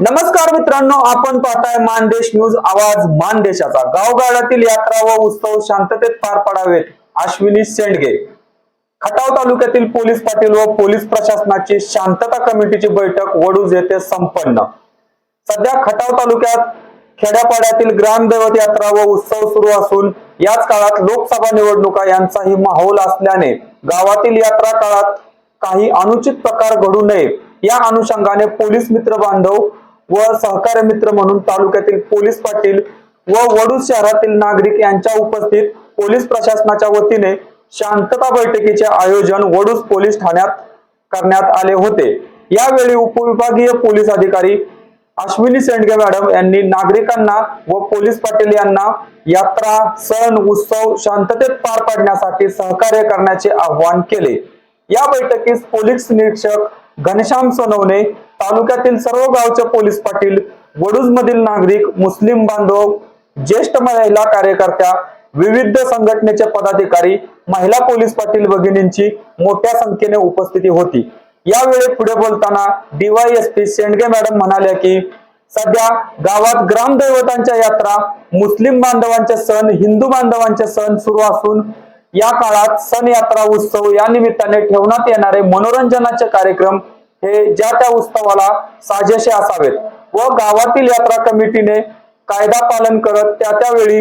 नमस्कार मित्रांनो आपण पाहताय मानदेश न्यूज आवाज मानदेशाचा. गावगाड्यातील यात्रा व उत्सव शांततेत पार पडावेत अश्विनी शेंडगे. खटाव तालुक्यातील पोलीस पाटील व पोलीस प्रशासनाची शांतता कमिटीची बैठक वडूज येथे संपन्न. सध्या खटाव तालुक्यात खेड्यापाड्यातील ग्रामदैवत यात्रा व उत्सव सुरू असून याच काळात लोकसभा निवडणुका यांचाही माहोल असल्याने गावातील यात्रा काळात काही अनुचित प्रकार घडू नये. या अनुषंगाने पोलीस मित्र बांधव व सहकार्य मित्र म्हणून तालुक्यातील पोलीस पाटील व वडूज शहरातील नागरिक यांच्या उपस्थित पोलीस प्रशासनाच्या वतीने शांतता बैठकीचे आयोजन वडूज पोलीस ठाण्यात करण्यात आले होते. यावेळी उपविभागीय पोलीस अधिकारी अश्विनी सेंडगे मॅडम यांनी नागरिकांना व पोलीस पाटील यांना यात्रा सण उत्सव शांततेत पार पाडण्यासाठी सहकार्य करण्याचे आवाहन केले. या बैठकीस पोलीस निरीक्षक घनश्याम सोनवणे तालुक्यातील सर्व गावचे पोलीस पाटील वडूज मधील नागरिक मुस्लिम बांधव ज्येष्ठ महिला कार्यकर्त्या विविध संघटनेचे पदाधिकारी महिला पोलीस पाटील भगिनींची मोठ्या संख्येने उपस्थिती होती. यावेळी पुढे बोलताना डीवायएसपी शेंडगे मॅडम म्हणाल्या की सध्या गावात ग्रामदैवतांच्या यात्रा मुस्लिम बांधवांचे सण हिंदू बांधवांचे सण सुरू असून या काळात सण यात्रा उत्सव या निमित्ताने ठेवण्यात येणारे मनोरंजनाचे कार्यक्रम हे ज्या त्या उत्सवाला साजेसे असावेत व गावातील यात्रा कमिटीने कायदा पालन करत त्या त्यावेळी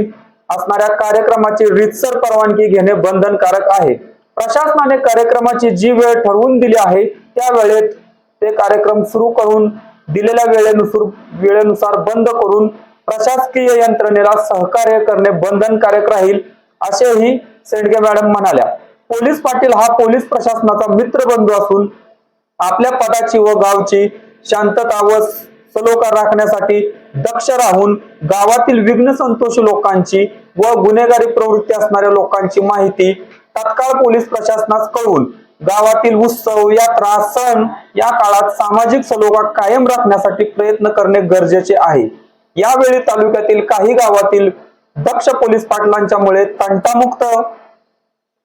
असणाऱ्या कार्यक्रमाची रीतसर परवानगी घेणे बंधनकारक आहे. प्रशासनाने कार्यक्रमाची जी वेळ ठरवून दिली आहे त्या वेळेत ते कार्यक्रम सुरू करून दिलेल्या वेळेनुसार वेळेनुसार बंद करून प्रशासकीय यंत्रणेला सहकार्य करणे बंधनकारक राहील असेही सेंडके मॅडम म्हणाल्या पोलीस पाटील हा पोलीस प्रशासनाचा मित्र बंधू असून आपल्या पदाची व गावची शांतता व सलोखा राखण्यासाठी दक्ष राहून गावातील विघ्न संतोषी लोकांची व गुन्हेगारी प्रवृत्ती असणाऱ्या लोकांची माहिती तत्काळ पोलीस प्रशासनास कळवून गावातील उत्सव यात्रा सण या काळात सामाजिक सलोखा कायम राखण्यासाठी प्रयत्न करणे गरजेचे आहे. यावेळी तालुक्यातील काही गावातील दक्ष पोलीस पाटलांच्यामुळे तंटामुक्त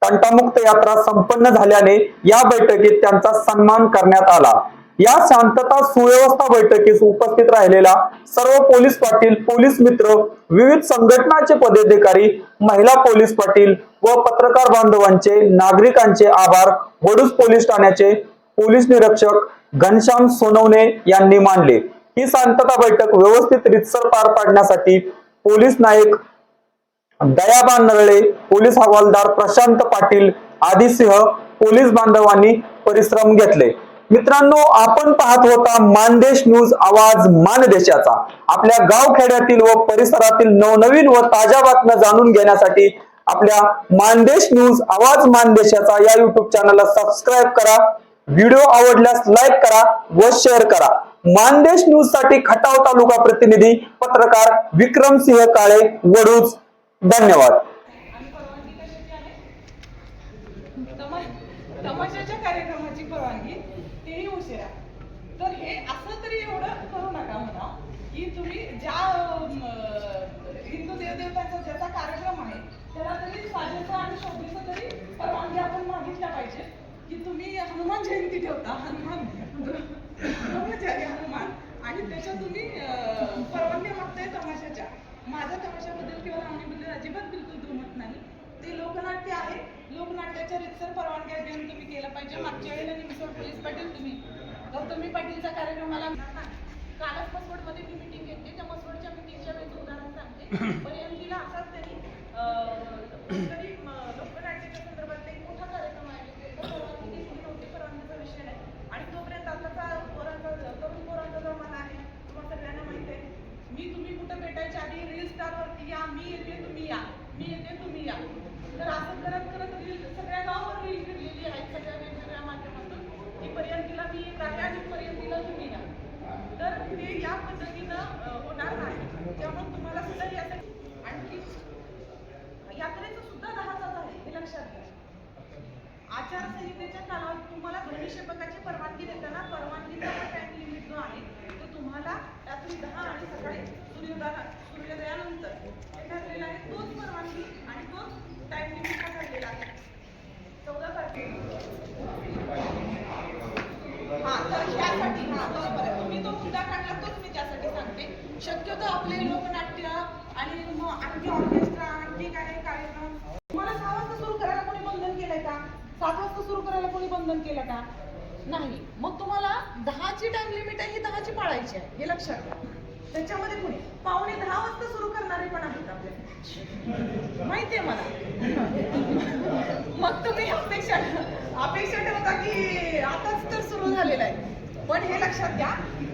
तंटामुक्त यात्रा संपन्न झाल्याने या बैठकीत त्यांचा सन्मान करण्यात आला. या शांतता सुव्यवस्था बैठकीस उपस्थित राहिलेला सर्व पोलीस पाटील पोलीस मित्र विविध संघटनाचे पदाधिकारी महिला पोलीस पाटील व पत्रकार बांधवांचे नागरिकांचे आभार वडूज पोलीस ठाण्याचे पोलीस निरीक्षक घनश्याम सोनवणे यांनी मानले. ही शांतता बैठक व्यवस्थित रितसर पार पाडण्यासाठी पोलीस नायक दयाबा नरळे पोलीस हवालदार प्रशांत पाटील आदिसिंह पोलीस बांधवांनी परिश्रम घेतले. मित्रांनो आपण पाहत होता मानदेश न्यूज आवाज मानदेशाचा. आपल्या गावखेड्यातील व परिसरातील नवनवीन व ताज्या बातम्या जाणून घेण्यासाठी आपल्या मानदेश न्यूज आवाज मानदेशाचा या युट्यूब चॅनलला सबस्क्राईब करा. व्हिडिओ आवडल्यास लाईक करा व शेअर करा. मानदेश न्यूजसाठी खटाव तालुका प्रतिनिधी पत्रकार विक्रमसिंह काळे वडूज धन्यवाद. तमाशाच्या कार्यक्रमाची परवानगी तेही उशिरा. तर हे असं तरी एवढं करू नका म्हणा की तुम्ही ज्या हिंदू देवदेवतांचा ज्याचा कार्यक्रम आहे त्याला तरी साजेचा आणि शोभेचा तरी परवानगी आपण मागितल्या पाहिजे की तुम्ही हनुमान जयंती ठेवता हनुमान ब्रह्मचारी हनुमान आणि त्याच्या तुम्ही अं, परवानगी मागताय तमाशाच्या माझ्या तमाशाबद्दल किंवा लावणीबद्दल अजिबात बिलकुल दुमत नाही. ते लोकनाट्य आहे. लोकनाट्याच्या रितसर परवानग्या देऊन तुम्ही केलं पाहिजे. मागच्या वेळेला निमसोड पोलीस पाटील तुम्ही गौतमी पाटीलच्या कार्यक्रमाला कालच मसवडमध्ये मी मिटिंग घेतली. त्या मसवडच्या मिटिंगच्या वेळेस उदाहरण सांगते. पर्यंतीला असाच त्यांनी अं, कुठेतरी, अं, लोकनाट्याच्या संदर्भात एक मोठा कार्यक्रम आयोजित केला परवानगी घेतली नव्हती परवानगीचा विषय नाही आणि तोपर्यंत आताचा पोरांचा तरुण पोरांचा जमाना आहे तुम्हाला सगळ्यांना माहिती आहे मी तुम्ही कुठं भेटायच्या आधी रील स्टारवरती या मी येते तुम्ही या मी येते तुम्ही या तर असं करत करत रील सगळ्या गावावर रील फिरलेली आहे सगळ्या वेगवेगळ्या माध्यमातून की पर्यंतीला मी येत आहे आणि पर्यंतीला तुम्ही या तर ते या पद्धतीनं अं, होणार नाही त्यामुळे तुम्हाला सुद्धा यासाठी आणखी यात्रेचं सुद्धा दहा तास आहे हे लक्षात घ्या आचारसंहितेच्या अग्निशेपकाची परवानगी देताना परवानगीचा पण टाइम लिमिट जो आहे. तो तुम्हाला रात्री दहा आणि सकाळी सूर्योदया सूर्योदयानंतर ठरलेला आहे तोच परवानगी आणि तोच टाइम लिमिट हा ठरलेला आहे. चौदा तारखेला हा तर ह्यासाठी हा तोपर्यंत मी तो मुद्दा काढला तोच मी त्यासाठी सांगते. शक्यतो आपले लोकनाट्य आणि आणखी ऑर्केस्ट्रा आणखी काही कार्यक्रम तुम्हाला सहा वाजता सुरू करायला कोणी बंधन केलंय का सात वाजता सुरू करायला कोणी बंधन केलं का? नाही. मग तुम्हाला दहाची टाइम लिमिट आहे ही दहाची पाळायची आहे. हे लक्षात घ्या त्याच्यामध्ये कोणी? पावणे दहा वाजता सुरू करणारे पण आहेत आपले. माहितीये मला? मग तुम्ही अपेक्षा अपेक्षा ठेवता की आताच तर सुरू झालेलं आहे. पण हे लक्षात घ्या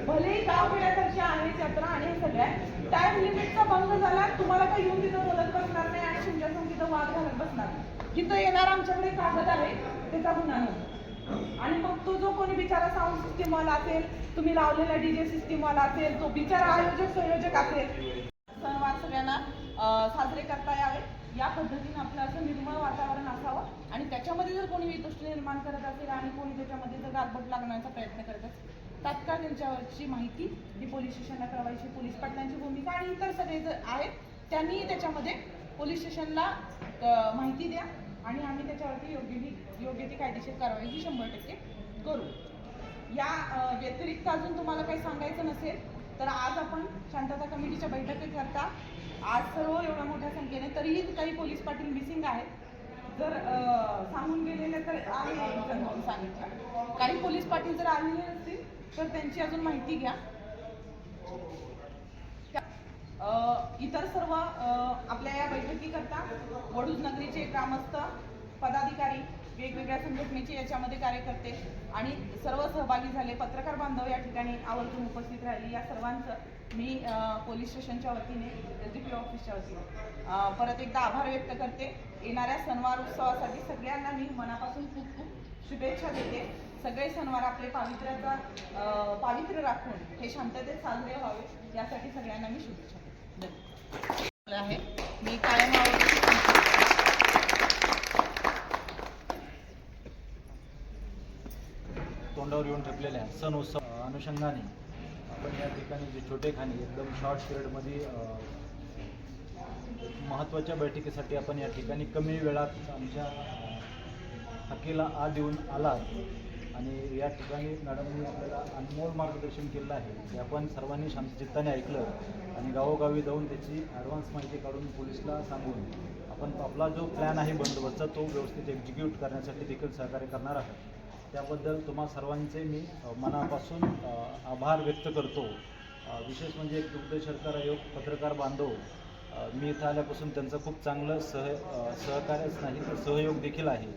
भलेही गाव खेड्याकडची आहे यात्रा आणि सगळ्या टाइम लिमिटचा भंग झाला तुम्हाला काही येऊन तिथं बोलत बसणार नाही आणि तुमच्या संगीत तिथं वाद घालत बसणार नाही. तिथं येणार आमच्याकडे कागद आहे त्याचा गुन्हा नोंद आणि मग तो जो कोणी बिचारा साऊंड सिस्टीम वाला असेल तुम्ही लावलेला डीजे सिस्टीम वाला असेल तो बिचारा आयोजक संयोजक असेल. सणवार सगळ्यांना साजरे करता यावे या पद्धतीने आपलं असं निर्मळ वातावरण असावं. आणि त्याच्यामध्ये जर कोणी वितुष्ट निर्माण करत असेल आणि कोणी त्याच्यामध्ये जर गारबट लागण्याचा प्रयत्न करत असेल तात्काळ त्यांच्यावरची माहिती ही पोलीस स्टेशनला कळवायची. पोलीस पाटलांची भूमिका आणि इतर सगळे जर आहेत त्यांनी त्याच्यामध्ये पोलीस स्टेशनला माहिती द्या. आणि आम्ही त्याच्यावरती योग्य ती योग्य ती कायदेशीर कारवाई ही शंभर टक्के करू. या व्यतिरिक्त अजून तुम्हाला काही सांगायचं नसेल तर आज आपण शांतता कमिटीच्या बैठकीकरता आज सर्व एवढ्या मोठ्या संख्येने तरीही काही पोलीस पाटील मिसिंग आहेत. जर सांगून गेलेले तर आहे सांगितलं. काही पोलीस पाटील जर आलेले नसतील तर त्यांची अजून माहिती घ्या. इतर सर्व आपल्या या बैठकीकरता वडूज नगरीचे ग्रामस्थ पदाधिकारी वेगवेगळ्या संघटनेचे याच्यामध्ये कार्यकर्ते आणि सर्व सहभागी झाले. पत्रकार बांधव या ठिकाणी आवर्जून उपस्थित राहिले. या सर्वांचं मी पोलीस स्टेशनच्या वतीने एस डी पी ऑफिसच्या वतीने परत एकदा आभार व्यक्त करते. येणाऱ्या सणवार उत्सवासाठी सगळ्यांना मी मनापासून खूप खूप शुभेच्छा देते. सगळे सणवार आपले पावित्र्याचा पावित्र्य राखून हे शांततेत साजरे व्हावे. यासाठी सगळ्यांना मी शुभेच्छा देते. धन्यवाद. आहे मी कायम आवडते समोर येऊन ठेपलेल्या सण उत्सव अनुषंगाने. आपण या ठिकाणी जे छोटे खाणी एकदम शॉर्ट पिरियडमध्ये महत्त्वाच्या बैठकीसाठी आपण या ठिकाणी कमी वेळात आमच्या हकीला आ देऊन आलात. आणि या ठिकाणी मॅडमनी आपल्याला अनमोल मार्गदर्शन केलेलं आहे. ते आपण सर्वांनी शांतचित्ताने ऐकलं. आणि गावोगावी जाऊन त्याची ॲडव्हान्स माहिती काढून पोलिसला सांगून आपण आपला जो प्लॅन आहे बंदोबस्तचा तो व्यवस्थित एक्झिक्यूट करण्यासाठी देखील सहकार्य करणार आहोत. त्याबद्दल तुम्हा सर्वांचे मी मनापासून आभार व्यक्त करतो. विशेष म्हणजे दुग्ध शर्करा आयोग पत्रकार बांधव मी इथं आल्यापासून त्यांचं खूप चांगलं सह सहकार्यच नाही तर सहयोग देखील आहे.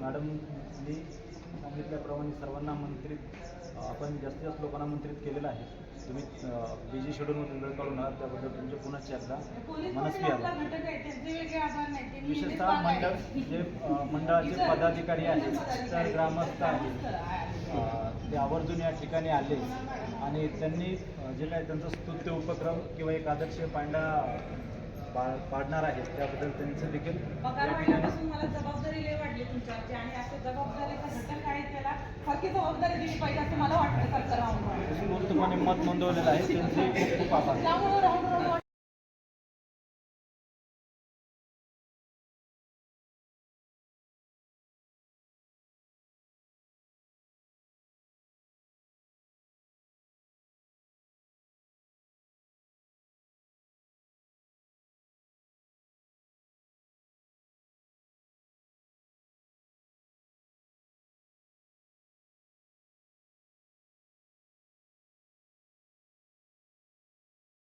मॅडमनी सांगितल्याप्रमाणे सर्वांना आमंत्रित आपण जास्तीत जास्त लोकांना आमंत्रित केलेलं आहे. तुम्ही बिझी शेड्यूलमध्ये वेळ काढून आहात त्याबद्दल तुमचे पुन्हा एकदा मनस्वी आभार विशेषतः मंडळ. जे मंडळाचे पदाधिकारी आहेत तर ग्रामस्थ आहेत ते आवर्जून या ठिकाणी आले आणि त्यांनी जे काही त्यांचा स्तुत्य उपक्रम किंवा एक आदर्श पांडा पाडणार आहेत त्याबद्दल त्यांचं देखील मला जबाबदारी आणि असे त्याला जबाबदारी दिली पाहिजे असं मला वाटतं सरकार उत्स्फूर्तपणे मत नोंदवलेलं आहे त्यांचे खूप खूप आभार त्यामुळे राहून राहून